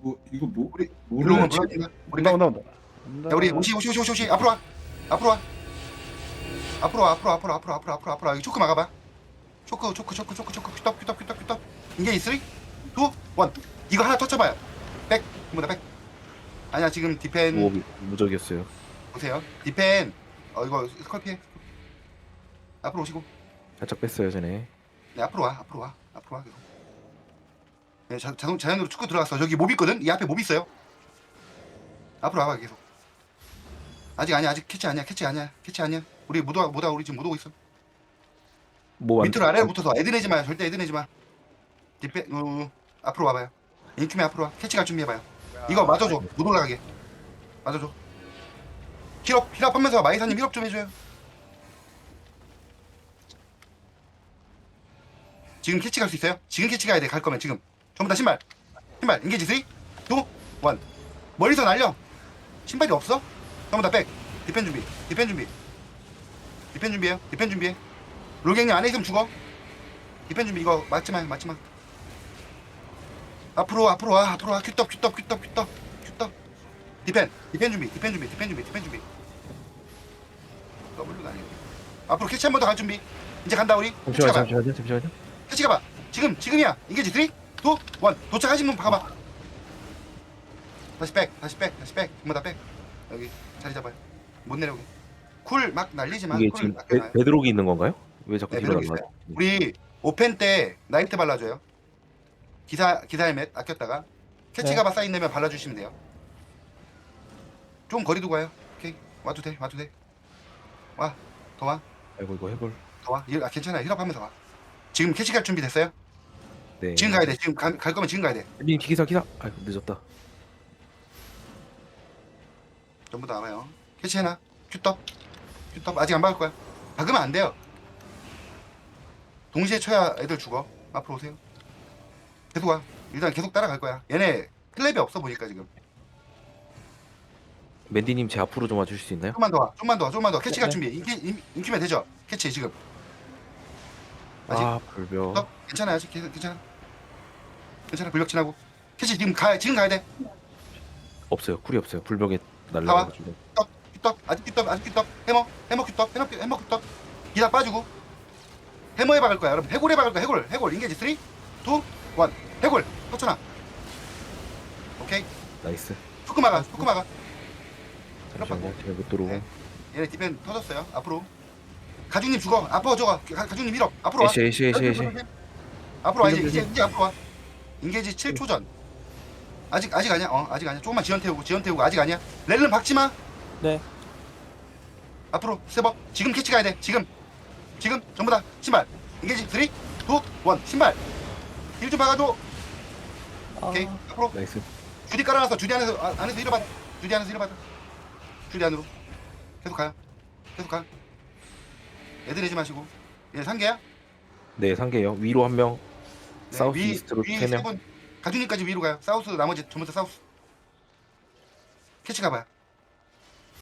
뭐 이거 뭐 우리 지 몰라. 우리 온다 백. 온다 온다 야 우리 오시 오시 오시 오시 오시 앞으로 와. 앞으로 와. 앞으로 와 앞으로 앞으로 앞으로 앞으로 앞으로 앞으로 여기 초크 막아봐. 초크 초크 초크 초크 초크 큐떡 큐떡 큐떡. 이게 3, 2, 1. 이거 하나 터쳐봐요. 백. 뭐다 백. 아니야 지금 디펜 오 무적이었어요 보세요. 디펜. 어 이거 스컬피해. 앞으로 오시고. 살짝 뺐어요 전에 네 앞으로 와 앞으로 와 앞으로 와 계속. 네 자, 자동 자연으로 축구 들어갔어. 저기 몹 있거든. 이 앞에 몹 있어요. 앞으로 와봐 계속. 아직 아니야 아직 캐치 아니야 캐치 아니야 캐치 아니야. 우리 못 와, 못 와, 우리 지금 못 오고 있어. 뭐 밑으로 아래로 붙어서 애드 내지 마요. 절대 애드 내지 마. 뒷배 어, 앞으로 와봐요. 인큐메 앞으로 와. 캐치갈 준비해봐요. 이거 맞아줘. 못 올라가게. 맞아줘. 힐업 힐업 하면서 마이사님 힐업 좀 해줘요. 지금 캐치 갈 수 있어요? 지금 캐치 가야 돼. 갈 거면 지금. 전부 다 신발. 신발. 인게지 3, 2, 1. 멀리서 날려. 신발이 없어? 전부 다 백. 디펜 준비. 디펜 준비. 디펜 준비해요. 디펜 준비해. 롤갱이 안에 있으면 죽어. 디펜 준비 이거 맞지 마. 맞지 마. 앞으로 와, 앞으로 와. 앞으로 와. 큐떡 큐떡 큐떡 큐떡 큐떡. 디펜. 디펜 준비. 디펜 준비. 디펜 준비. 디펜 준비. W가 아니야. 앞으로 캐치 한 번 더 갈 준비. 이제 간다 우리. 잠시만요 가봐. 잠시만요 잠시만요 캐치 가봐. 지금 지금이야. 인게지 3, 2, 1. 도착하신 분 가봐. 다시 백. 다시 백. 다시 백. 한번 다 백. 여기 자리 잡아요. 못 내려오게. 쿨 막 날리지 마. 이게 쿨 지금. 베, 베드록이 있는 건가요? 왜 자꾸 네, 베드록이 나가요? 우리 오펜 때 나이트 발라줘요. 기사 기사 헬멧 아꼈다가 캐치 네. 가봐 사인 내면 발라주시면 돼요. 좀 거리 두고 와요. 오케이 와도 돼 와도 돼. 와더 와. 아이고 이거 해볼 더 와. 일- 아 괜찮아. 힐업하면서 와. 지금 캐치 갈 준비 됐어요? 네 지금 가야 돼. 지금 가, 갈 거면 지금 가야 돼. 님 기사 기사 아이고 늦었다 전부 다 와요. 캐치해놔. 큐떡. 큐떡. 아직 안 박을 거야. 박으면 안 돼요. 동시에 쳐야 애들 죽어. 앞으로 오세요. 계속 와. 일단 계속 따라갈 거야. 얘네 클랩이 없어 보니까 지금. 맨디님 제 앞으로 좀 와주실 수 있나요? 좀만 더 와. 좀만 더 와. 좀만 더. 캐치 갈 네. 준비. 인- 인큐면 되죠? 캐치 지금. 아직? 아 불벽 어? 괜찮아. 아직 괜찮아. 괜찮아. 불벽 지나고. 캐치 지금 가 지금 가야 돼. 없어요 쿨이 없어요 불벽에. 날라가지고. 큐떡. 아직 큐떡. 아직 큐떡. 해머. 해머 큐떡. 해머 큐- 해머 큐떡. 기다 빠지고. 해머에 박을 거야. 여러분 해골에 박을 거야. 해골. 해골. 인게지 3 2 1. 해골. 터쳐놔. 오케이. 나이스 후크 막아. 후크 막아. 잠시만요 제가 못 들어오고 네. 얘네 디펜 터졌어요. 앞으로. 가중님 죽어. 앞으로 저거. 가- 가중님 밀어. 앞으로 와. 에이시 에이시 에이시 앞으로 와 이제. 이제 앞으로 와. 인게지 7초 전. 아직 아직 아니야. 어 아직 아니야. 조금만 지연 태우고 지연 태우고 아직 아니야. 렐름 박지 마. 네. 앞으로 스텝업. 지금 캐치 가야 돼. 지금. 지금 전부 다 신발. 인게지 3 2 1 신발. 힐좀 박아줘. 오케이. 아, 앞으로 나이스 주디 깔아놨어. 주디 안에서 아, 안에서 일어받아. 주디 안에서 일어받아. 주디 안으로. 계속 가요. 계속 가. 애들 내지 마시고. 얘 상계야? 네 상계요 위로 한명 네, 사우스 위- 이스트로 위 세 명. 세 분. 가준이까지 위로 가요. 사우스 나머지 전부 다 사우스. 캐치 가봐요.